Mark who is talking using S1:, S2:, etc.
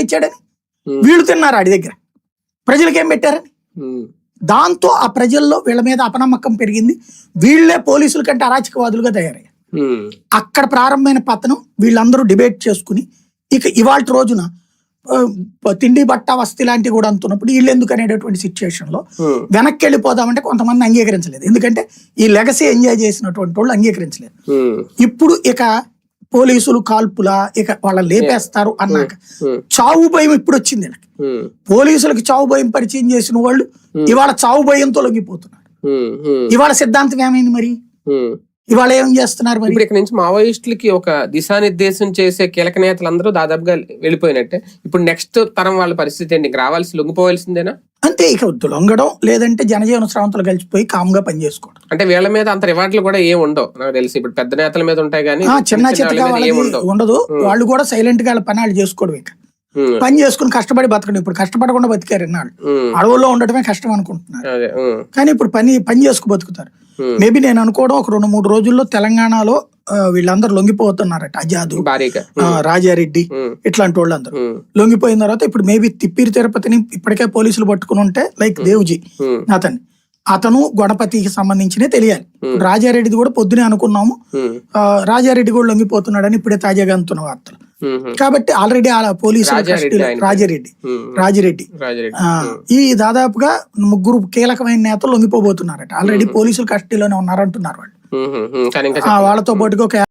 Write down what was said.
S1: ఇచ్చాడని వీళ్ళు తిన్నారు ఆడి దగ్గర. ప్రజలకు పెట్టారని? దాంతో ఆ ప్రజల్లో వీళ్ళ మీద అపనమ్మకం పెరిగింది. వీళ్ళే పోలీసుల కంటే అరాచకవాదులుగా తయారయ్యారు. అక్కడ ప్రారంభమైన పతనం వీళ్ళందరూ డిబేట్ చేసుకుని ఇక ఇవాళ రోజున తిండి బట్ట వస్తి లాంటివి కూడా అంటున్నప్పుడు వీళ్ళు ఎందుకు అనేటటువంటి సిచ్యువేషన్లో
S2: ఉమ్,
S1: వెనక్కి వెళ్ళిపోదామంటే కొంతమంది అంగీకరించలేదు. ఎందుకంటే ఈ లెగసీ ఎంజాయ్ చేసినటువంటి వాళ్ళు అంగీకరించలేదు. ఇప్పుడు ఇక పోలీసులు కాల్పులా ఇక వాళ్ళని లేపేస్తారు అన్నాక. చావు భయం ఇప్పుడు వచ్చింది
S2: ఉమ్,
S1: పోలీసులకు చావు భయం పరిచయం చేసిన వాళ్ళు ఇవాళ చావు భయంతో లొంగిపోతున్నారు.
S2: ఉమ్, ఉమ్,
S1: ఇవాళ సిద్ధాంతం ఏమైంది మరి. ఇవాళ ఏం చేస్తున్నారు మరి?
S2: ఇప్పుడు ఇక్కడ నుంచి మావోయిస్టులకి ఒక దిశానిర్దేశం చేసే కీలక నేతలందరూ దాదాపుగా వెళ్ళిపోయినట్టే. ఇప్పుడు నెక్స్ట్ తరం వాళ్ళ పరిస్థితి ఏంటి? రావాల్సి లొంగిపోవాల్సిందేనా?
S1: అంతే ఇక లొంగడం లేదంటే జనజీవన స్రవంతులు కలిసిపోయి కామ్గా పనిచేసుకోవడం
S2: అంటే వీళ్ళ మీద అంత రివార్డులు కూడా ఏం ఉండవు. నాకు తెలిసి ఇప్పుడు పెద్ద నేతల మీద ఉంటాయి కానీ
S1: చిన్న
S2: ఉండవు.
S1: ఉండదు. వాళ్ళు కూడా సైలెంట్గా వాళ్ళ పని వాళ్ళు చేసుకోవడం ఇక. పని చేసుకుని కష్టపడి బతకడం. ఇప్పుడు కష్టపడకుండా బతికారు
S2: ఉమ్,
S1: అడవుల్లో ఉండటమే కష్టం అనుకుంటున్నారు. కానీ ఇప్పుడు పని పని చేసుకు బతుకుతారు. మేబీ నేను అనుకోవడం ఒక రెండు మూడు రోజుల్లో తెలంగాణలో వీళ్ళందరూ లొంగిపోతున్నారట అజాదు రాజారెడ్డి ఇట్లాంటి వాళ్ళందరూ. లొంగిపోయిన తర్వాత ఇప్పుడు మేబీ తిప్పిరి తిరుపతిని ఇప్పటికే పోలీసులు పట్టుకుని ఉంటే లైక్ దేవుజీ అతన్ని అతను. గణపతికి సంబంధించినే తెలియాలి. రాజారెడ్డిది కూడా పొద్దునే అనుకున్నాము. రాజారెడ్డి కూడా లొంగిపోతున్నాడని ఇప్పుడే తాజాగా అంటున్న వార్తలు. కాబట్టి ఆల్రెడీ ఆ పోలీసుల
S2: రాజారెడ్డి.
S1: రాజారెడ్డి. ఈ దాదాపుగా ముగ్గురు కీలకమైన నేతలు లొంగిపోబోతున్నారట. ఆల్రెడీ పోలీసులు కస్టడీలోనే ఉన్నారంటున్నారు వాళ్ళు. వాళ్ళతో పాటుగా ఒక